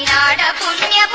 నాడ పుణ్యపు